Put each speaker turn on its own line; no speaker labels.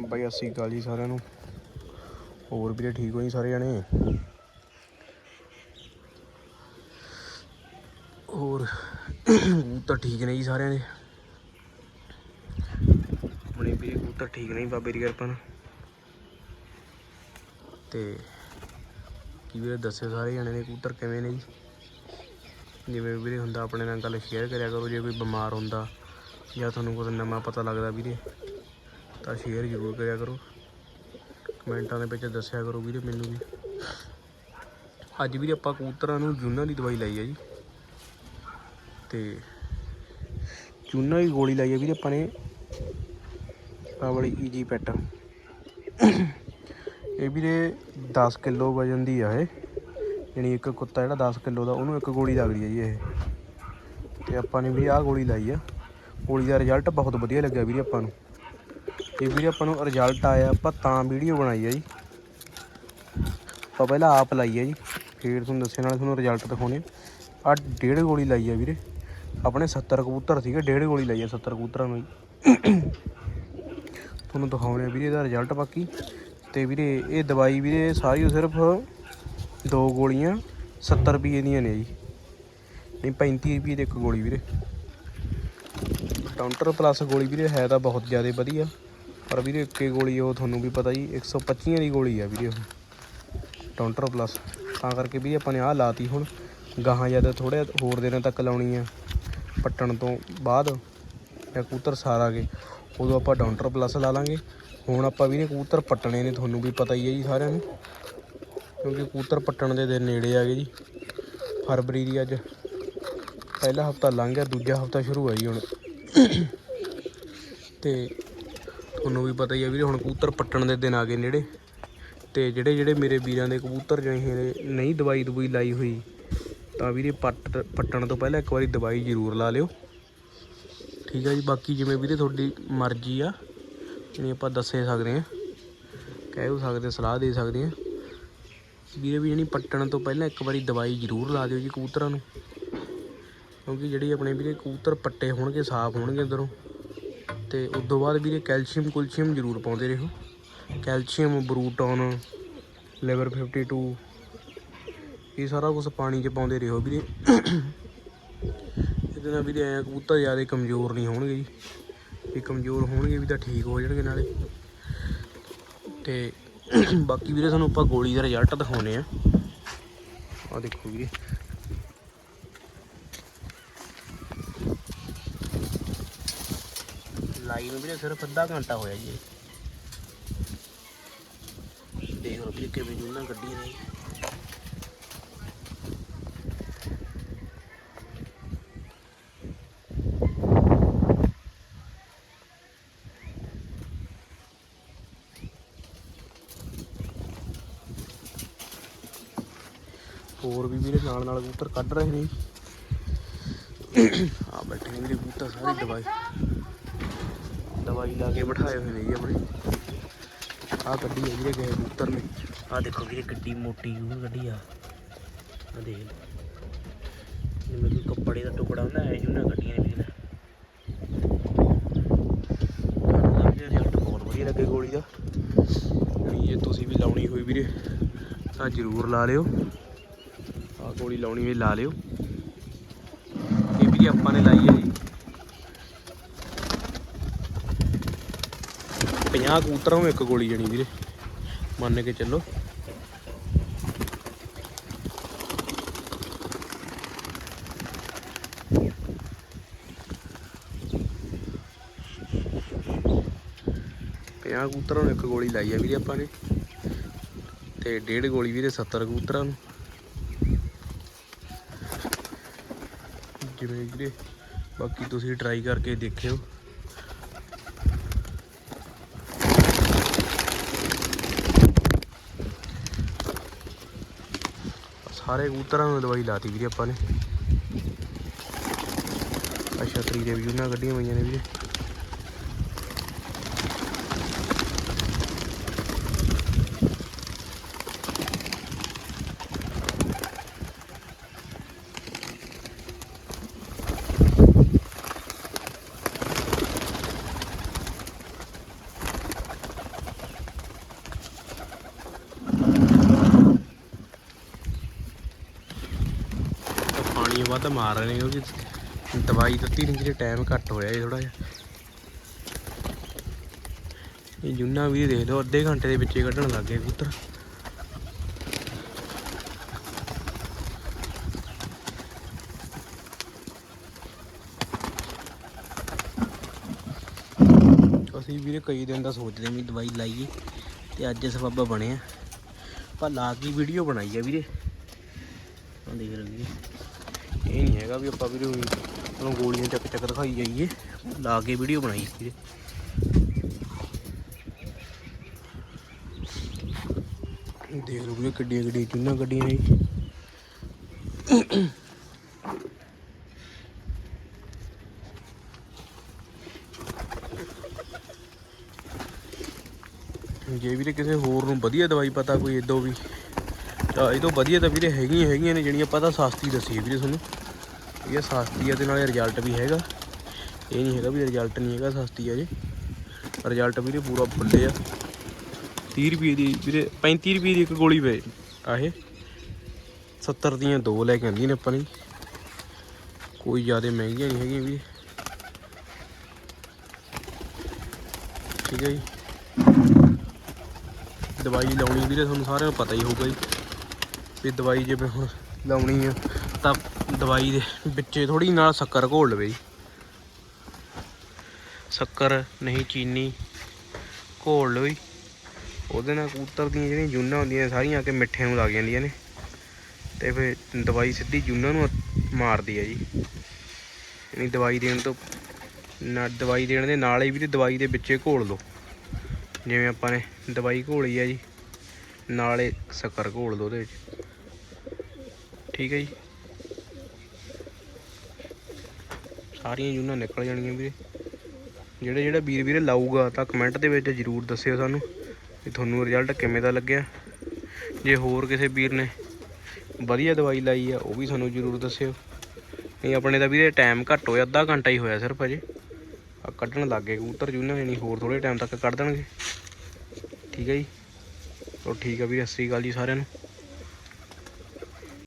ਬਾਈ ਅਸੀਂ ਅਕਾਲ ਜੀ ਸਾਰਿਆਂ ਨੂੰ। ਹੋਰ ਵੀਰੇ, ਠੀਕ ਹੋ ਜੀ ਸਾਰੇ ਜਣੇ? ਹੋਰ ਤਾਂ ਠੀਕ ਨੇ ਜੀ ਸਾਰਿਆਂ ਦੇ? ਆਪਣੇ ਵੀਰੇ ਕਬੂਤਰ ਠੀਕ ਨਹੀਂ ਬਾਬੇ ਦੀ ਕਿਰਪਾ ਨਾਲ। ਤੇ ਕੀ ਵੀਰੇ, ਦੱਸਿਓ ਸਾਰੇ ਜਣੇ ਨੇ, ਕਬੂਤਰ ਕਿਵੇਂ ਨੇ ਜੀ? ਜਿਵੇਂ ਵੀਰੇ ਹੁੰਦਾ, ਆਪਣੇ ਨਾਲ ਗੱਲ ਸ਼ੇਅਰ ਕਰਿਆ ਕਰੋ, ਜੇ ਕੋਈ ਬਿਮਾਰ ਹੁੰਦਾ ਜਾਂ ਤੁਹਾਨੂੰ ਕੁਝ ਨਵਾਂ ਪਤਾ ਲੱਗਦਾ ਵੀਰੇ। ਤਾਂ ਸ਼ੇਅਰ ਜ਼ਰੂਰ ਕਰਿਆ ਕਰੋ। ਕਮੈਂਟਾਂ ਦੇ ਵਿੱਚ ਦੱਸਿਆ ਕਰੋ ਵੀਰੇ ਮੈਨੂੰ ਵੀ। ਅੱਜ ਵੀਰੇ ਆਪਾਂ ਕਬੂਤਰਾਂ ਨੂੰ ਜੂਨਾਂ ਦੀ ਦਵਾਈ ਲਾਈ ਹੈ ਜੀ। ਤੇ ਚੂਨਾ ਦੀ ਗੋਲੀ ਲਾਈ ਹੈ ਵੀਰੇ ਆਪਾਂ ਨੇ। ਆਹ ਵਾਲੀ ਈਜੀ ਪੈਟ ਇਹ ਵੀਰੇ 10 ਕਿਲੋ ਵਜਨ ਦੀ ਆ ਇਹ। ਯਾਨੀ ਇੱਕ ਕੁੱਤਾ ਜਿਹੜਾ 10 ਕਿਲੋ ਦਾ, ਉਹਨੂੰ ਇੱਕ ਗੋਲੀ ਲੱਗਦੀ ਹੈ ਜੀ ਇਹ। ਤੇ ਆਪਾਂ ਨੇ ਵੀ ਆਹ ਗੋਲੀ ਲਾਈ ਆ। ਗੋਲੀ ਦਾ ਰਿਜ਼ਲਟ ਬਹੁਤ ਵਧੀਆ ਲੱਗਿਆ ਵੀਰੇ ਆਪਾਂ ਨੂੰ। ਇਹ ਵੀਰੇ ਆਪਾਂ ਨੂੰ ਰਿਜ਼ਲਟ ਆਇਆ, ਆਪਾਂ ਤਾਂ ਵੀਡੀਓ ਬਣਾਈ ਆ ਜੀ। ਆਪਾਂ ਪਹਿਲਾਂ ਆਪ ਲਾਈ ਹੈ ਜੀ। ਫਿਰ ਤੁਹਾਨੂੰ ਦੱਸਿਆ ਨਾਲ ਤੁਹਾਨੂੰ ਰਿਜ਼ਲਟ ਦਿਖਾਉਣੇ ਆ। ਡੇਢ ਗੋਲੀ ਲਾਈ ਹੈ ਵੀਰੇ। ਆਪਣੇ 70 ਕਬੂਤਰ ਸੀਗੇ, ਡੇਢ ਗੋਲੀ ਲਾਈ ਆ 70 ਕਬੂਤਰਾਂ ਨੂੰ ਤੁਹਾਨੂੰ ਦਿਖਾਉਣੇ ਆ ਵੀਰੇ ਇਹਦਾ ਰਿਜ਼ਲਟ ਬਾਕੀ। ਤੇ ਵੀਰੇ ਇਹ ਦਵਾਈ ਵੀਰੇ ਸਾਰੀ ਸਿਰਫ ਦੋ ਗੋਲੀਆਂ 70 ਰੁਪਏ ਦੀਆਂ ਨੇ ਜੀ। ਨਹੀਂ 35 ਰੁਪਏ ਦੀ ਇੱਕ ਗੋਲੀ ਵੀਰੇ। ਕਾਊਂਟਰ ਪਲੱਸ ਗੋਲੀ ਵੀਰੇ, ਹੈ ਤਾਂ ਬਹੁਤ ਜ਼ਿਆਦਾ ਵਧੀਆ। ਪਰ ਵੀਰੇ ਇੱਕੇ ਗੋਲੀ ਉਹ ਤੁਹਾਨੂੰ ਵੀ ਪਤਾ ਜੀ 125 ਦੀ ਗੋਲੀ ਆ ਵੀਰੇ ਉਹ। ਕਾਊਂਟਰ ਪਲੱਸ ਤਾਂ ਕਰਕੇ ਵੀ ਆਪਾਂ ਨੇ ਆਹ ਲਾਤੀ ਹੁਣ। ਗਾਹਾਂ ਜਦ ਥੋੜੇ ਹੋਰ ਦਿਨਾਂ ਤੱਕ ਲਾਉਣੀ ਆ, ਪੱਟਣ ਤੋਂ ਬਾਅਦ ਜਾਂ ਕੂਤਰ ਸਾਰਾ ਗਏ ਉਦੋਂ ਆਪਾਂ ਕਾਊਂਟਰ ਪਲੱਸ ਲਾ ਲਾਂਗੇ। ਹੁਣ ਆਪਾਂ ਵੀਰੇ ਕੂਤਰ ਪੱਟਣੇ ਨੇ, ਤੁਹਾਨੂੰ ਵੀ ਪਤਾ ਹੀ ਹੈ ਜੀ ਸਾਰਿਆਂ ਨੂੰ। ਕਿਉਂਕਿ ਕੂਤਰ ਪੱਟਣ ਦੇ ਦਿਨ ਨੇੜੇ ਆ ਗਏ ਜੀ। ਫਰਵਰੀ ਦੀ ਅੱਜ ਪਹਿਲਾ ਹਫਤਾ ਲੰਘ ਗਿਆ, ਦੂਜਾ ਹਫਤਾ ਸ਼ੁਰੂ ਹੈ ਜੀ ਹੁਣ। ਤੇ ਤੁਹਾਨੂੰ ਵੀ ਪਤਾ ਹੀ ਆ ਵੀਰੇ, ਹੁਣ ਕਬੂਤਰ ਪੱਟਣ ਦੇ ਦਿਨ ਆ ਗਏ ਨੇੜੇ। ਤੇ ਜਿਹੜੇ ਜਿਹੜੇ ਮੇਰੇ ਵੀਰਾਂ ਦੇ ਕਬੂਤਰ ਜਿਹੜੇ ਨਹੀਂ ਦਵਾਈ ਦਵਾਈ ਲਾਈ ਹੋਈ, ਤਾਂ ਵੀਰੇ ਪੱਟ ਪੱਟਣ ਤੋਂ ਪਹਿਲਾਂ ਇੱਕ ਵਾਰੀ ਦਵਾਈ ਜ਼ਰੂਰ ਲਾ ਲਿਓ। ਠੀਕ ਆ ਜੀ, ਬਾਕੀ ਜਿਵੇਂ ਵੀਰੇ ਤੁਹਾਡੀ ਮਰਜ਼ੀ ਆ ਜਿਹੜੀ ਆਪਾਂ ਦੱਸੇ ਸਕਦੇ ਆ ਕਹਿ ਸਕਦੇ ਸਲਾਹ ਦੇ ਸਕਦੇ ਆ ਵੀਰੇ ਵੀ ਜਾਣੀ ਪੱਟਣ ਤੋਂ ਪਹਿਲਾਂ ਇੱਕ ਵਾਰੀ ਦਵਾਈ ਜ਼ਰੂਰ ਲਾ ਦਿਓ ਜੀ ਕਬੂਤਰਾਂ ਨੂੰ। ਕਿਉਂਕਿ ਜਿਹੜੀ ਆਪਣੇ ਵੀਰੇ ਕਬੂਤਰ ਪੱਟੇ ਹੋਣਗੇ, ਸਾਫ਼ ਹੋਣਗੇ ਅੰਦਰੋਂ। ਤੇ ਉਸ ਤੋਂ ਬਾਅਦ ਵੀਰੇ ਕੈਲਸ਼ੀਅਮ ਕੁਲਸ਼ੀਅਮ ਜ਼ਰੂਰ ਪਾਉਂਦੇ ਰਹੋ। ਕੈਲਸ਼ੀਅਮ, ਬਰੂਟਨ, ਲਿਵਰ 52 ਇਹ ਸਾਰਾ ਕੁਝ ਪਾਣੀ 'ਚ ਪਾਉਂਦੇ ਰਹੋ ਵੀਰੇ। ਇਹਦੇ ਨਾਲ ਵੀਰੇ ਐਂ ਕਬੂਤਰ ਜ਼ਿਆਦਾ ਕਮਜ਼ੋਰ ਨਹੀਂ ਹੋਣਗੇ ਜੀ। ਇਹ ਕਮਜ਼ੋਰ ਹੋਣਗੇ ਵੀ ਤਾਂ ਠੀਕ ਹੋ ਜਾਣਗੇ ਨਾਲੇ। ਤੇ ਬਾਕੀ ਵੀਰੇ ਤੁਹਾਨੂੰ ਆਪਾਂ ਗੋਲੀ ਦਾ ਰਿਜ਼ਲਟ ਦਿਖਾਉਨੇ ਆ ਆ ਦੇਖੋ ਵੀਰੇ। ਲਾਈ ਨੂੰ ਵੀਰੇ ਸਿਰਫ ਅੱਧਾ ਘੰਟਾ ਹੋਇਆ ਜੀ। ਦੇਖ ਲਓ ਵੀਰੇ ਕਿਵੇਂ ਜੂਨਾ ਗੱਡੀ ਨੇ। ਹੋਰ ਵੀ ਵੀਰੇ ਨਾਲ ਨਾਲ ਕਬੂਤਰ ਕੱਢ ਰਹੇ ਨੇ। ਆ ਬੈਠੇ ਨੇ ਵੀਰੇ ਕਬੂਤਰ ਸਾਰੇ ਦਵਾਈ ਦਵਾਈ ਲਾ ਕੇ ਬਿਠਾਏ ਹੋਏ ਨੇ ਜੀ ਆਪਣੇ। ਆ ਗੱਡੀ ਹੈ ਵੀਰੇ ਗਏ ਕਬੂਤਰ ਨੇ ਆ ਦੇਖੋ ਵੀਰੇ ਗੱਡੀ ਮੋਟੀ ਉਹ ਗੱਡੀ ਆ। ਆ ਦੇਖ ਲਓ। ਜਿਵੇਂ ਕੋਈ ਕੱਪੜੇ ਦਾ ਟੁਕੜਾ ਹੁੰਦਾ ਐ ਜਿਹਨਾਂ ਗੱਡੀਆਂ ਨੇ ਵੀਰੇ। ਰਿਜ਼ਲਟ ਬਹੁਤ ਵਧੀਆ ਲੱਗੇ ਗੋਲੀ ਦਾ। ਜੇ ਤੁਸੀਂ ਵੀ ਲਾਉਣੀ ਹੋਈ ਵੀਰੇ ਤਾਂ ਜ਼ਰੂਰ ਲਾ ਲਿਓ। ਆ ਗੋਲੀ ਲਾਉਣੀ ਹੋਈ ਲਾ ਲਿਓ। ਇਹ ਵੀ ਆਪਾਂ ਨੇ ਲਾਈ ਹੈ ਜੀ। 50 ਕਬੂਤਰਾਂ ਨੂੰ ਇੱਕ ਗੋਲੀ ਜਾਣੀ ਵੀਰੇ। ਮੰਨ ਕੇ ਚੱਲੋ। ਪੰਜਾਹ ਕਬੂਤਰਾਂ ਨੂੰ ਇੱਕ ਗੋਲੀ ਲਾਈ ਆ ਵੀਰੇ ਆਪਾਂ ਨੇ। ਤੇ ਡੇਢ ਗੋਲੀ ਵੀਰੇ 70 ਕਬੂਤਰਾਂ ਨੂੰ। ਜਿਵੇਂ ਵੀਰੇ, ਬਾਕੀ ਤੁਸੀਂ ਟਰਾਈ ਕਰਕੇ ਦੇਖਿਓ। ਸਾਰੇ ਕਬੂਤਰਾਂ ਨੂੰ ਦਵਾਈ ਲਾਤੀ ਵੀਰੇ ਆਪਾਂ ਨੇ। ਅੱਛਾ ਤਰੀ ਦੇ ਵੀ ਉਹਨਾਂ ਕੱਢੀਆਂ ਪਈਆਂ ਨੇ ਵੀਰੇ। ਵੱਧ ਮਾਰ ਰਹੇ ਨੇ ਕਿਉਂਕਿ ਦਵਾਈ ਦਿੱਤੀ ਨਹੀਂ ਜਿਹੜੇ ਟਾਈਮ ਘੱਟ ਹੋਇਆ ਇਹ ਥੋੜਾ ਜਿਹਾ। ਇਹ ਜੁੰਨਾ ਵੀ ਦੇਖ ਲਓ, ਅੱਧੇ ਘੰਟੇ ਦੇ ਵਿੱਚ ਕੱਢਣ ਲੱਗ ਗਏ ਕਬੂਤਰ। ਅਸੀਂ ਵੀਰੇ ਕਈ ਦਿਨ ਦਾ ਸੋਚਦੇ ਵੀ ਦਵਾਈ ਲਾਈਏ ਤੇ ਅੱਜ ਸਬੱਬ ਬਣਿਆ। ਪਰ ਲਾ ਕੇ ਵੀਡੀਓ ਬਣਾਈ ਆ ਵੀਰੇ। ਆ ਦੇਖ ਲਓ ਵੀਰੇ। ਨਹੀਂ ਹੈਗਾ ਵੀ ਆਪਾਂ ਵੀਰੇ ਉਹੀ ਗੋਲੀਆਂ ਚੱਕ ਚੱਕ ਦਿਖਾਈ ਜਾਈਏ। ਲਾ ਕੇ ਵੀਡੀਓ ਬਣਾਈ ਵੀਰੇ। ਦੇਖ ਲਓ ਵੀਰੇ ਕਿੱਡੀਆਂ ਕਿੱਡੀਆਂ ਚੁੰਨਾਂ ਕੱਢੀਆਂ ਨੇ। ਜੀ। ਜੇ ਵੀਰੇ ਕਿਸੇ ਹੋਰ ਨੂੰ ਵਧੀਆ ਦਵਾਈ ਪਤਾ ਕੋਈ ਇਦੋਂ ਵੀ, ਤਾਂ ਇਹ ਤੋਂ ਵਧੀਆ ਤਾਂ ਵੀਰੇ ਹੈਗੀਆਂ ਹੈਗੀਆਂ ਨੇ ਜਿਹੜੀਆਂ ਪਤਾ ਸਸਤੀ ਦੱਸੀ ਵੀਰੇ ਤੁਹਾਨੂੰ। ਇਹ ਸਸਤੀ ਆ ਤੇ ਨਾਲੇ ਰਿਜ਼ਲਟ ਵੀ ਹੈਗਾ। ਇਹ ਨਹੀਂ ਹੈਗਾ ਵੀ ਰਿਜ਼ਲਟ ਨਹੀਂ ਹੈਗਾ ਸਸਤੀ ਆ ਜੇ। ਰਿਜ਼ਲਟ ਵੀਰੇ ਪੂਰਾ ਫੁੱਲੇ ਆ। 30 ਰੁਪਏ ਦੀ ਵੀਰੇ 35 ਰੁਪਏ ਦੀ ਇੱਕ ਗੋਲੀ ਵੇ ਆ ਇਹ। 70 ਦੀਆਂ ਦੋ ਲੈ ਕੇ ਆਂਦੀਆਂ ਨੇ ਆਪਾਂ ਨੇ। ਕੋਈ ਜ਼ਿਆਦਾ ਮਹਿੰਗੀਆਂ ਨਹੀਂ ਹੈਗੀਆਂ ਵੀ ਠੀਕ ਹੈ ਜੀ। ਦਵਾਈ ਲਾਉਣੀ ਵੀਰੇ ਤੁਹਾਨੂੰ ਸਾਰਿਆਂ ਨੂੰ ਪਤਾ ਹੀ ਹੋਊਗਾ ਜੀ। ਵੀ ਦਵਾਈ ਜਿਵੇਂ ਹੁਣ ਲਾਉਣੀ ਆ ਤਾਂ ਦਵਾਈ ਦੇ ਵਿੱਚੇ ਥੋੜੀ ਨਾਲ ਸ਼ੱਕਰ ਘੋਲ ਲਵੇ ਜੀ। ਸ਼ੱਕਰ ਨਹੀਂ, ਚੀਨੀ ਘੋਲ ਲਓ ਜੀ। ਉਹਦੇ ਨਾਲ ਕਬੂਤਰ ਦੀਆਂ ਜਿਹੜੀਆਂ ਜੂਨਾਂ ਹੁੰਦੀਆਂ ਸਾਰੀਆਂ ਆ ਕੇ ਮਿੱਠੇ ਨੂੰ ਲੱਗ ਜਾਂਦੀਆਂ ਨੇ। ਤੇ ਫਿਰ ਦਵਾਈ ਸਿੱਧੀ ਜੂਨਾਂ ਨੂੰ ਮਾਰਦੀ ਹੈ ਜੀ। ਯਾਨੀ ਦਵਾਈ ਦੇਣ ਤੋਂ ਨਾ, ਦਵਾਈ ਦੇਣ ਦੇ ਨਾਲ ਹੀ ਵੀ ਤੇ ਦਵਾਈ ਦੇ ਵਿੱਚੇ ਘੋਲ ਲਓ। ਜਿਵੇਂ ਆਪਾਂ ਨੇ ਦਵਾਈ ਘੋਲੀ ਆ ਜੀ, ਨਾਲੇ ਸ਼ੱਕਰ ਘੋਲ ਦੋ ਉਹਦੇ ਵਿੱਚ। ਠੀਕ ਹੈ ਜੀ। ਸਾਰੀਆਂ ਜੂਨਾਂ ਨਿਕਲ ਜਾਣਗੀਆਂ ਵੀਰੇ। ਜਿਹੜੇ ਜਿਹੜਾ ਵੀਰ ਵੀਰੇ ਲਾਊਗਾ ਤਾਂ ਕਮੈਂਟ ਦੇ ਵਿੱਚ ਜਰੂਰ ਦੱਸਿਓ ਸਾਨੂੰ ਵੀ ਤੁਹਾਨੂੰ ਰਿਜ਼ਲਟ ਕਿਵੇਂ ਦਾ ਲੱਗਿਆ। ਜੇ ਹੋਰ ਕਿਸੇ ਵੀਰ ਨੇ ਵਧੀਆ ਦਵਾਈ ਲਾਈ ਆ, ਉਹ ਵੀ ਸਾਨੂੰ ਜਰੂਰ ਦੱਸਿਓ। ਨਹੀਂ, ਆਪਣੇ ਦਾ ਵੀਰੇ ਟਾਈਮ ਘੱਟ ਹੋਇਆ, ਅੱਧਾ ਘੰਟਾ ਹੀ ਹੋਇਆ ਸਿਰਫ ਅਜੇ ਆ ਕੱਢਣ ਲੱਗ ਗਏ ਕਬੂਤਰ ਜੂਨਾਂ ਨਹੀਂ ਹੋਰ ਥੋੜੇ ਟਾਈਮ ਤੱਕ ਕੱਢ ਦੇਣਗੇ। ਠੀਕ ਹੈ ਜੀ। ਚਲੋ ਠੀਕ ਆ ਵੀਰੇ, ਸਤਿ ਸ਼੍ਰੀ ਅਕਾਲ ਜੀ ਸਾਰਿਆਂ ਨੂੰ।